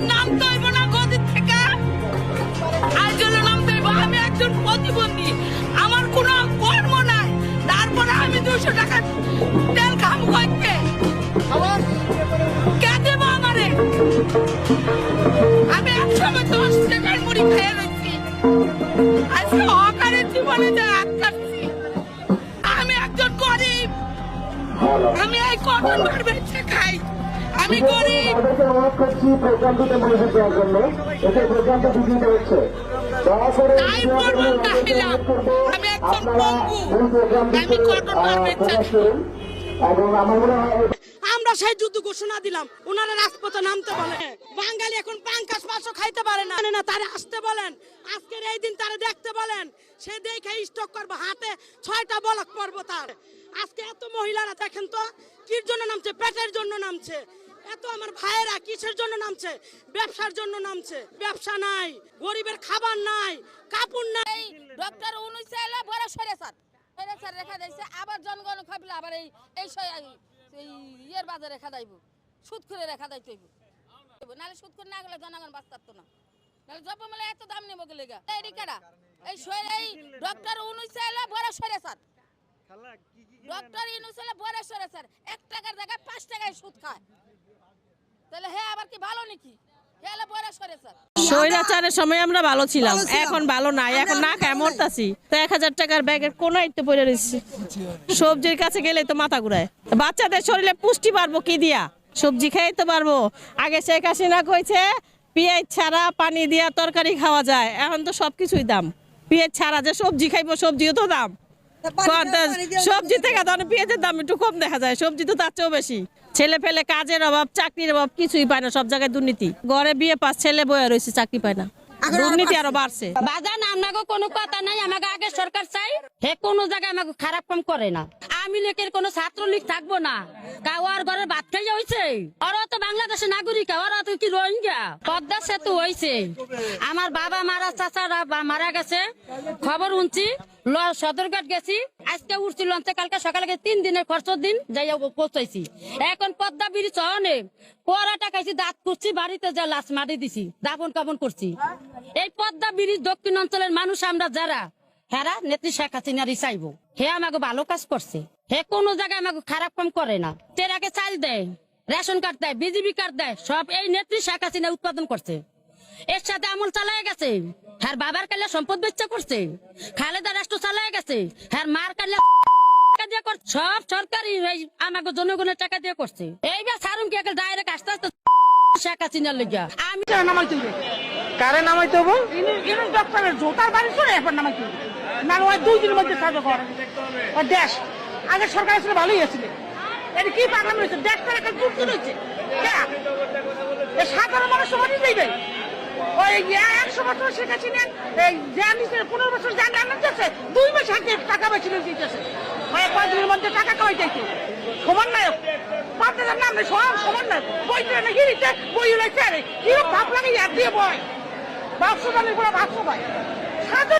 আর নামতে হইব না গদির থেকে। আর জন্য নামতে হইব আমি একজন প্রতিবন্ধী। আমার কোনো কর্ম নাই। তারপরে আমি দুশো টাকা তেল খাম করতে কে দেবো আমারে? আমি একসময় দশ টাকার মুড়ি খেয়ে রয়েছি আজকে হকারের জীবনে যে আটকাচ্ছি আমি একজন গরিব। আমি এই কটন বার বেচে খাই? আমি গরিব তাদেরকে অনুরোধ করছি প্রোগ্রামটিতে মনোযোগ দেওয়ার জন্য। এতে প্রোগ্রামটা বিঘ্নিত হচ্ছে। দয়া করে প্রকাশ করুন। এবং আমার মনে হয় আমরা সেই যুদ্ধ ঘোষণা দিলাম। ওনারা রাজপথে নামতে বলে। বাঙালি এখন পাঙ্কাশ মাছও খাইতে পারে না। না তারে আসতে বলেন। আজকের এই দিন তারা দেখতে বলেন। সে দেখে স্টক করব। হাতে ছয়টা বলক পড়ব তার আজকে এত মহিলারা দেখেন তো কির জন্য নামছে? পেটের জন্য নামছে। এত আমার ভাইয়েরা কিসের জন্য নামছে? ব্যবসার জন্য নামছে। ব্যবসা নাই গরিবের খাবার নাই কাপড় নাই। ডক্টর উনিশ এলে বড় সরে স্যার। সরে স্যার রেখা দিয়েছে আবার জনগণ খাইলে আবার এই এই সয়- এই ইয়ের বাজারে রেখা দাইব সুদ করে রেখা দাইতে হইব। নাহলে সুদ করে না গেলে জনগণ বাঁচ থাকতো না। নাহলে জব মেলে এত দাম নেব গেলে গা এই রিকারা এই সয় এই ডক্টর উনিশ এলে বড় সরে স্যার। ডক্টর ইনুস বড় সরে স্যার। এক টাকার জায়গায় পাঁচ টাকায় সুদ খায়। তাহলে হে আবার কি ভালো নাকি? হে এলে বড় সরে স্যার স্বৈরাচারের সময় আমরা ভালো ছিলাম এখন ভালো নাই এখন না খায় মরতাছি তো এক হাজার টাকার ব্যাগের কোন তো পড়ে রয়েছে সবজির কাছে গেলে তো মাথা ঘুরায়। বাচ্চাদের শরীরে পুষ্টি পারব কি দিয়া? সবজি খেয়ে তো পারব আগে শেখ হাসিনা কইছে পেঁয়াজ ছাড়া পানি দিয়া তরকারি খাওয়া যায়। এখন তো সবকিছুই দাম। পেঁয়াজ ছাড়া যে সবজি খাইবো সবজিও তো দাম। সবজি থেকে তো পেঁয়াজের দাম একটু কম দেখা যায় সবজি তো তার চেয়েও বেশি। ছেলে ফেলে কাজের অভাব চাকরির অভাব কিছুই পায় না সব জায়গায় দুর্নীতি। ঘরে বিয়ে পাস ছেলে বয়ে রয়েছে চাকরি পায় না। দুর্নীতি আরও বাড়ছে। বাজান আপনাকে কোনো কথা নাই আমাকে আগে সরকার চাই হে কোনো জায়গায় আমাকে খারাপ কম করে না। কোনো ছাত্রলীগ থাকব না। কাওয়ার ঘরের ভাত হয়েছে ওরা তো বাংলাদেশের নাগরিক, ওরা তো কি রোহিঙ্গা? পদ্মা সেতু হয়েছে আমার বাবা মারা, চাচারা মারা গেছে। খবর শুনছি, ল- সদরঘাট গেছি। আজকে উঠছি লঞ্চে, কালকে সকালে তিন দিনের খরচ দিন যাইয়া পৌঁছাইছি। এখন পদ্মা ব্রিজ হনে পরাটা খাইছি, দাঁত করছি বাড়িতে যা লাশ মারি দিছি দাপন কাপন করছি। এই পদ্মা ব্রিজ দক্ষিণ অঞ্চলের মানুষ, আমরা যারা হেরা নেত্রী শেখ হাসিনারই চাইব হে আমাকে ভালো কাজ করছে। হে কোনো জায়গায় আমাকে খারাপ কাম করে না। টেরাকে চাল দেয় রেশন কার্ড দেয় বিজিবি কার্ড দেয় সব এই নেত্রী শেখ হাসিনা উৎপাদন করছে। এর সাথে আমল চালায় গেছে। হ্যার বাবার কালে সম্পদ বেচা করছে। খালেদা রাষ্ট্র চালায় গেছে। হ্যার মার কালে টাকা দিয়ে করছে। সব সরকারি আমাকে জনগণের টাকা দিয়ে করছে। এইবার সারুম কি ডাইরেক্ট আস্তে আস্তে শেখ হাসিনার লেগে আমি নামাইতে হইবে? কারে নামাইতে হব ইনুস ডক্টরের জোতার বাড়ি করে এখন নামাইতে হইবে। না ওই দুই দিনের মধ্যে থাকবে ঘর। ওই দেশ। আগে সরকার ছিল, ভালোই আছিল এটা কি পাগলাম রয়েছে ডাক্তার এখন চুক্তি রয়েছে। এ সাধারণ মানুষ দিবে ওই একশো বছর শেখাচ্ছিলেন এই দিচ্ছে পনেরো বছর জ্ঞান জানান যাচ্ছে দুই মাস হাতে টাকা বেছিল দিতেছে। কয়েকদিনের মধ্যে টাকা কামাই যাইছে সমান নায়ক পাঁচটার নাম নেই, সব সমান নায়ক বই ট্রেনে গিরিতে বই উলাইছে আরে। কীরকম ভাব লাগে ইয়াদ দিয়ে বয়? বাক্স দানের পরে পায় সাধারণ